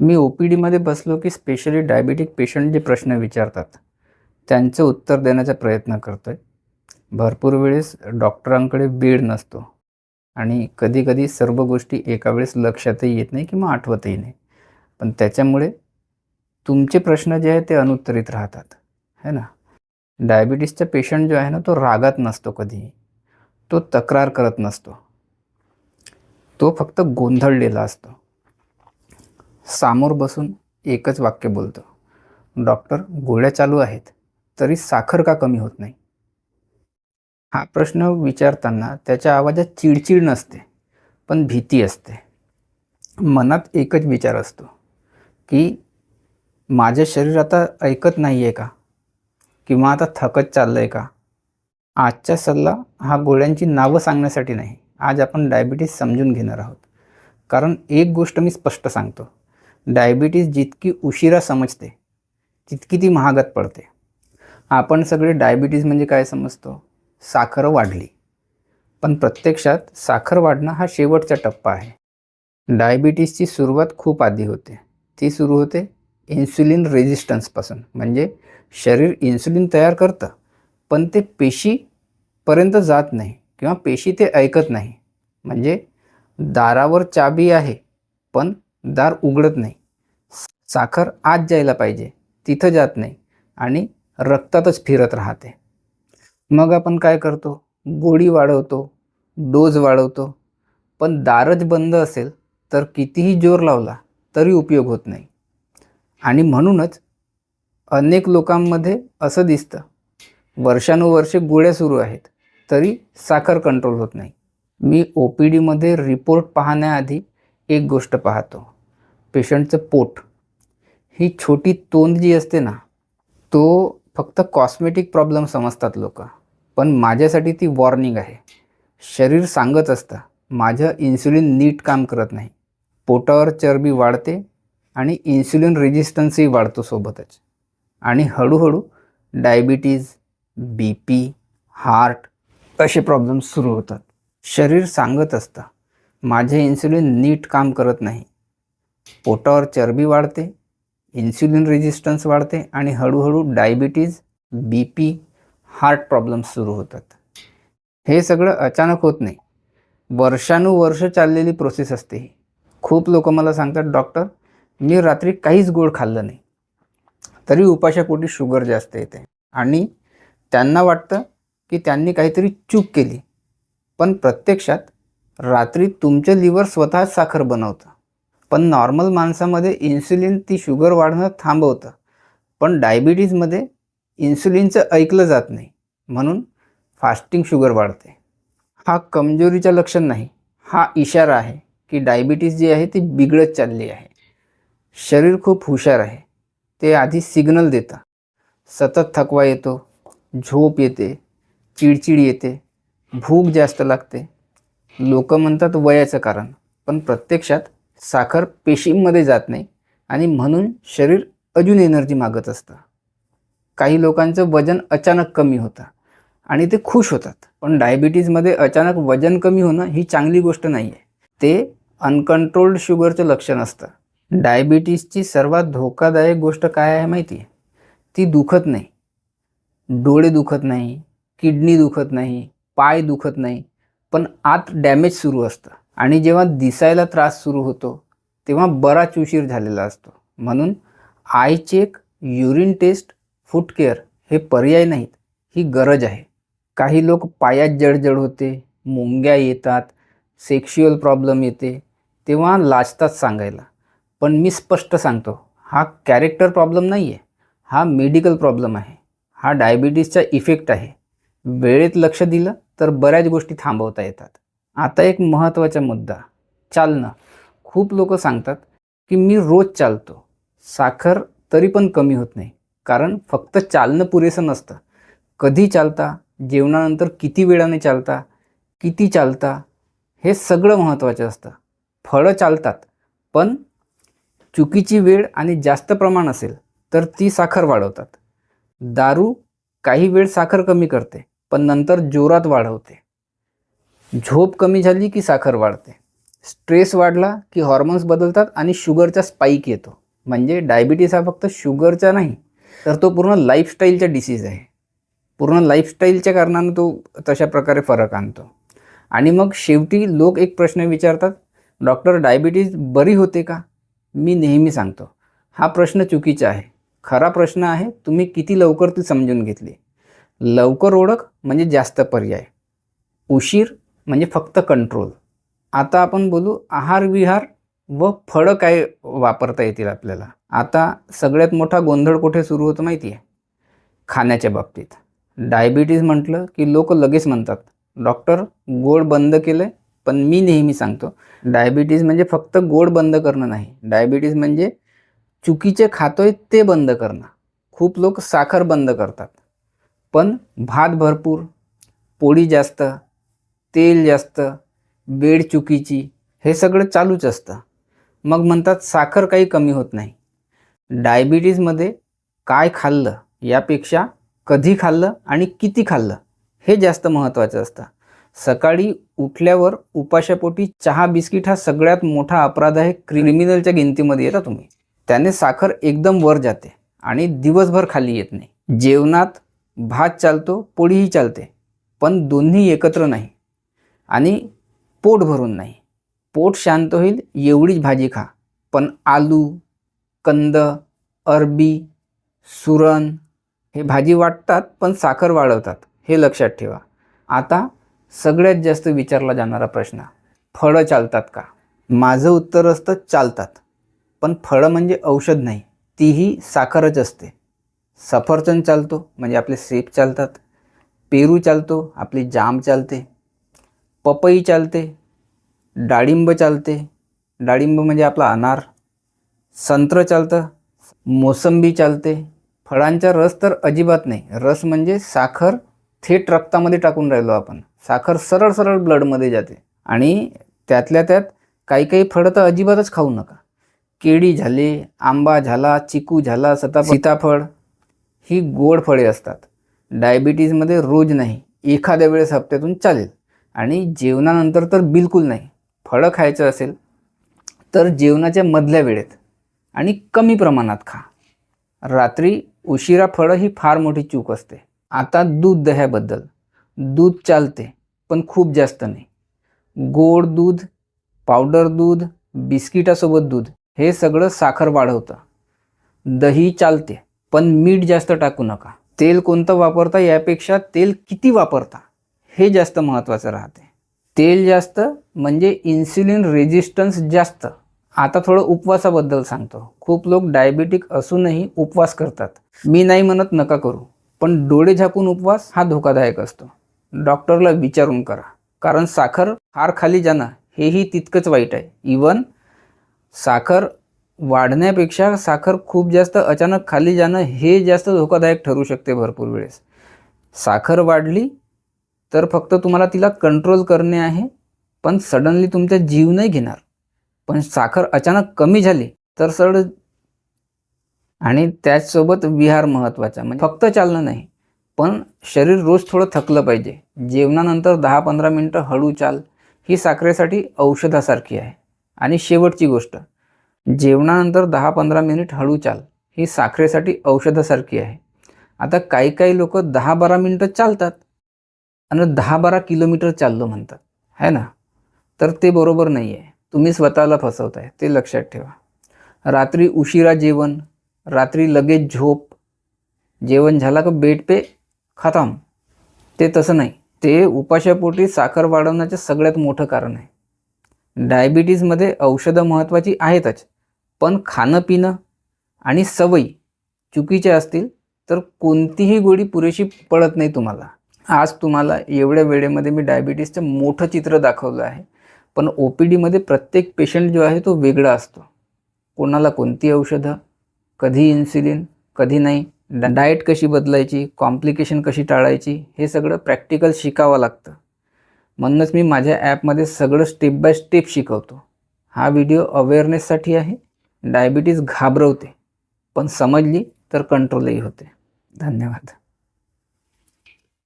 मी O P डीमध्ये बसलो की स्पेशली डायबिटिक पेशंट जे प्रश्न विचारतात त्यांचं उत्तर देण्याचा प्रयत्न करतो आहे भरपूर वेळेस डॉक्टरांकडे वेळ नसतो आणि कधीकधी सर्व गोष्टी एका वेळेस लक्षातही येत नाही किंवा आठवतही नाही. पण त्याच्यामुळे तुमचे प्रश्न जे आहे ते अनुत्तरित राहतात है ना? डायबिटीसचा पेशंट जो आहे ना तो रागात नसतो कधीही. तो तक्रार करत नसतो. तो फक्त गोंधळलेला असतो. सामोर बसून एकच वाक्य बोलतो. डॉक्टर गोळ्या चालू आहेत तरी साखर का कमी होत नाही? हा प्रश्न विचारताना त्याच्या आवाजात चिडचिड नसते पण भीती असते. मनात एकच विचार असतो की माझे शरीर आता ऐकत नाही आहे का? किंवा आता थकत चाललं आहे का? आजचा सल्ला हा गोळ्यांची नावं सांगण्यासाठी नाही आज आपण डायबिटीस समजून घेणार आहोत. कारण एक गोष्ट मी स्पष्ट सांगतो डायबिटीस जितकी उशिरा समजते तितकी ती महागात पडते. आपण सगळे डायबिटीज म्हणजे काय समजतो? साखर वाढली. पण प्रत्यक्षात साखर वाढणं हा शेवटचा टप्पा आहे. डायबिटीसची सुरुवात खूप आधी होते. ती सुरू होते इन्सुलिन रेझिस्टन्सपासून म्हणजे शरीर इन्सुलिन तयार करतं पण ते पेशीपर्यंत जात नाही किंवा पेशी ते ऐकत नाही. म्हणजे दारावर चाबी आहे पण दार उघडत नाही. साखर आत जायला पाहिजे तिथं जात नाही आणि रक्तातच फिरत राहते. मग आपण काय करतो? गोळी वाढवतो डोज वाढवतो. पण दारच बंद असेल तर कितीही जोर लावला तरी उपयोग होत नाही. आणि म्हणूनच अनेक लोकांमध्ये असं दिसतं वर्षानुवर्षे गोळ्या सुरू आहेत तरी साखर कंट्रोल होत नाही. मी ओ पी डीमध्ये रिपोर्ट पाहण्याआधी एक गोष्ट पाहतो. पेशंटचं पोट ही छोटी तोंड जी असते ना तो फक्त कॉस्मेटिक प्रॉब्लेम समजतात लोक. पण माझ्यासाठी ती वॉर्निंग आहे. शरीर सांगत असतं माझं इन्सुलिन नीट काम करत नाही. पोटावर चरबी वाढते आणि इन्सुलिन रेजिस्टन्सही वाढतो सोबतच. आणि हळूहळू डायबिटीज बी पी हार्ट असे प्रॉब्लेम सुरू होतात. शरीर सांगत असतं माझे इन्सुलिन नीट काम करत नाही. पोटावर चरबी वाढते इन्सुलिन रेजिस्टन्स वाढते आणि हळूहळू diabetes B P heart problems सुरू होतात. हे सगळं अचानक होत नाही. वर्षानुवर्ष चाललेली प्रोसेस असते ही. खूप लोक मला सांगतात डॉक्टर मी रात्री काहीच गोड खाल्लं नाही. तरी उपाशापोटी शुगर जास्त येते. आणि त्यांना वाटतं की त्यांनी काहीतरी चूक केली. पण प्रत्यक्षात रात्री तुमचं लिव्हर स्वतःच साखर बनवतं. पण नॉर्मल माणसामध्ये इन्सुलिन ती शुगर वाढणं थांबवतं. पण डायबिटीजमध्ये इन्सुलिनचं ऐकलं जात नाही. म्हणून फास्टिंग शुगर वाढते. हा कमजोरीचं लक्षण नाही. हा इशारा आहे की डायबिटीज जी आहे ती बिघडत चालली आहे. शरीर खूप हुशार आहे. ते आधी सिग्नल देतं. सतत थकवा येतो झोप येते चिडचिड येते भूक जास्त लागते. लोक म्हणतात वयाचं कारण पण प्रत्यक्षात साखर पेशींमध्ये जात नाही आणि म्हणून शरीर अजून एनर्जी मागत असतं. काही लोकांचं वजन अचानक कमी होतं आणि ते खुश होतात. पण डायबिटीजमध्ये अचानक वजन कमी होणं ही चांगली गोष्ट नाही आहे ते अनकंट्रोल्ड शुगरचं लक्षण असतं. डायबिटीजची सर्वात धोकादायक गोष्ट काय आहे माहिती? आहे ती दुखत नाही. डोळे दुखत नाही किडनी दुखत नाही पाय दुखत नाही पण आत डॅमेज सुरू असतं. आणि जेव्हा दिसायला त्रास सुरू होतो तेव्हा बराच उशीर झालेला असतो. म्हणून eye check urine test foot care हे पर्याय नाहीत. ही गरज आहे. काही लोक पायात जडजड होते मुंग्या येतात सेक्शुअल प्रॉब्लेम येते तेव्हा लाजतात सांगायला. पण मी स्पष्ट सांगतो हा कॅरेक्टर प्रॉब्लेम नाही आहे हा मेडिकल प्रॉब्लेम आहे. हा डायबिटीसचा इफेक्ट आहे. वेळेत लक्ष दिलं तर बऱ्याच गोष्टी थांबवता येतात. आता एक महत्त्वाचा मुद्दा चालणं. खूप लोक सांगतात की मी रोज चालतो. साखर तरी पण कमी होत नाही कारण फक्त चालणं पुरेसं नसतं. कधी चालता जेवणानंतर किती वेळाने चालता किती चालता हे सगळं महत्त्वाचं असतं. फळं चालतात पण चुकीची वेळ आणि जास्त प्रमाण असेल तर ती साखर वाढवतात. दारू काही वेळ साखर कमी करते पण नंतर जोरात वाढवते. झोप कमी झाली की साखर वाढते. स्ट्रेस वाढला की हॉर्मोन्स बदलतात आणि शुगरचा स्पाईक येतो. म्हणजे डायबिटीस हा फक्त शुगरचा नाही तर तो पूर्ण लाईफस्टाईलचा डिसीज आहे. पूर्ण लाईफस्टाईलच्या कारणानं तो तशा प्रकारे फरक आणतो. आणि मग शेवटी लोक एक प्रश्न विचारतात डॉक्टर डायबिटीज बरी होते का? मी नेहमी सांगतो हा प्रश्न चुकीचा आहे. खरा प्रश्न आहे तुम्ही किती लवकर ती समजून घेतली. लवकर ओळख म्हणजे जास्त पर्याय. उशीर म्हणजे फक्त कंट्रोल आता आपण बोलू आहार विहार व फळं काय वापरता येतील आपल्याला? आता सगळ्यात मोठा गोंधळ कुठे सुरू होतो माहिती आहे? खाण्याच्या बाबतीत. डायबिटीज म्हटलं की लोक लगेच म्हणतात डॉक्टर गोड बंद केलं पण मी नेहमी सांगतो डायबिटीज म्हणजे फक्त गोड बंद करणं नाही. डायबिटीज म्हणजे चुकीचे खातोय ते बंद करणं. खूप लोक साखर बंद करतात. पण भात भरपूर पोळी जास्त तेल जास्त बेड चुकीची हे सगळं चालूच असतं. मग म्हणतात साखर काही कमी होत नाही. डायबिटीजमध्ये काय खाल्लं यापेक्षा कधी खाल्लं आणि किती खाल्लं हे जास्त महत्त्वाचं असतं. सकाळी उठल्यावर उपाशापोटी चहा बिस्किट हा सगळ्यात मोठा अपराध आहे क्रिमिनलच्या गिनतीमध्ये. येता तुम्ही. त्याने साखर एकदम वर जाते आणि दिवसभर खाली येत नाही. जेवणात भात चालतो पोळीही चालते पण दोन्ही एकत्र नाही. आणि पोट भरून नाही. पोट शांत होईल एवढीच भाजी खा. पण आलू कंद अरबी सुरण हे भाजी वाटतात पण साखर वाढवतात. हे लक्षात ठेवा. आता सगळ्यात जास्त विचारला जाणारा प्रश्न फळं चालतात का? माझं उत्तर असतं चालतात. पण फळं म्हणजे औषध नाही तीही साखरच असते. सफरचंद चालतो म्हणजे आपले सेब चालतात. पेरू चालतो आपली जाम चालते. पपई चालते डाळिंब चालते. डाळिंब म्हणजे आपला अनार. संत्र चालतं मोसंबी चालते. फळांचा रस तर अजिबात नाही. रस म्हणजे साखर थेट रक्तामध्ये टाकून राहिलो आपण. साखर सरळ सरळ ब्लडमध्ये जाते. आणि त्यातल्या त्यात काही काही फळं तर अजिबातच खाऊ नका. केळी झाले आंबा झाला चिकू झाला सता सीताफळ ही गोड फळे असतात. डायबिटीजमध्ये रोज नाही. एखाद्या वेळेस हप्त्यातून चालेल. आणि जेवणानंतर तर बिलकुल नाही. फळं खायचं असेल तर जेवणाच्या मधल्या वेळेत आणि कमी प्रमाणात खा. रात्री उशिरा फळं ही फार मोठी चूक असते. आता दूध दह्याबद्दल. दूध चालते पण खूप जास्त नाही. गोड दूध पावडर दूध बिस्किटासोबत दूध हे सगळं साखर वाढवतं. दही चालते पण मीठ जास्त टाकू नका. तेल कोणतं वापरता यापेक्षा तेल किती वापरता? हे जास्त महत्त्वाचं राहते. तेल जास्त म्हणजे इन्सुलिन रेजिस्टन्स जास्त. आता थोडं उपवासाबद्दल सांगतो. खूप लोक डायबिटिक असूनही उपवास करतात. मी नाही म्हणत नका करू पण डोळे झाकून उपवास हा धोकादायक असतो. डॉक्टरला विचारून करा. कारण साखर फार खाली जाणं हेही तितकंच वाईट आहे. इवन साखर वाढण्यापेक्षा साखर खूप जास्त अचानक खाली जाणं हे जास्त धोकादायक ठरू शकते भरपूर वेळेस. साखर वाढली तर फक्त तुम्हाला तिला कंट्रोल करणे आहे पण सडनली तुमचा जीव नाही घेणार. पण साखर अचानक कमी झाली तर सड आणि त्याचसोबत विहार महत्त्वाचा म्हणजे फक्त चालणं नाही पण शरीर रोज थोडं थकलं पाहिजे. जेवणानंतर दहा पंधरा मिनटं हळू चाल ही साखरेसाठी औषधासारखी आहे. आणि शेवटची गोष्ट जेवणानंतर दहा पंधरा मिनिट हळू चाल ही साखरेसाठी औषधासारखी आहे. आता काही काही लोक दहा बारा मिनटं चालतात आणि दहा बारा किलोमीटर चाललो म्हणतात. है ना? तर ते बरोबर नाही आहे तुम्ही स्वतःला फसवताय. ते लक्षात ठेवा. रात्री उशिरा जेवण रात्री लगेच झोप जेवण झाला का बेड पे खतम. ते तसं नाही. ते उपाशापोटी साखर वाढवण्याचं सगळ्यात मोठं कारण आहे. डायबिटीजमध्ये औषधं महत्त्वाची आहेतच. पण खाणं पिणं आणि सवयी चुकीच्या असतील तर कोणतीही गोळी पुरेशी पडत नाही तुम्हाला. आज तुम्हाला एवढ्या वेळेमध्ये मी डायबिटीसचं मोठं चित्र दाखवलं आहे. पण ओ पी डीमध्ये प्रत्येक पेशंट जो आहे तो वेगळा असतो. कोणाला कोणती औषधं कधी इन्सुलिन कधी नाही डाएट कशी बदलायची कॉम्प्लिकेशन कशी टाळायची हे सगळं प्रॅक्टिकल शिकावं लागतं. म्हणूनच मी माझ्या ॲपमध्ये सगळं स्टेप बाय स्टेप शिकवतो. हा व्हिडिओ अवेअरनेससाठी आहे. डायबिटीज घाबरवते. पण समजली तर कंट्रोलही होते. धन्यवाद.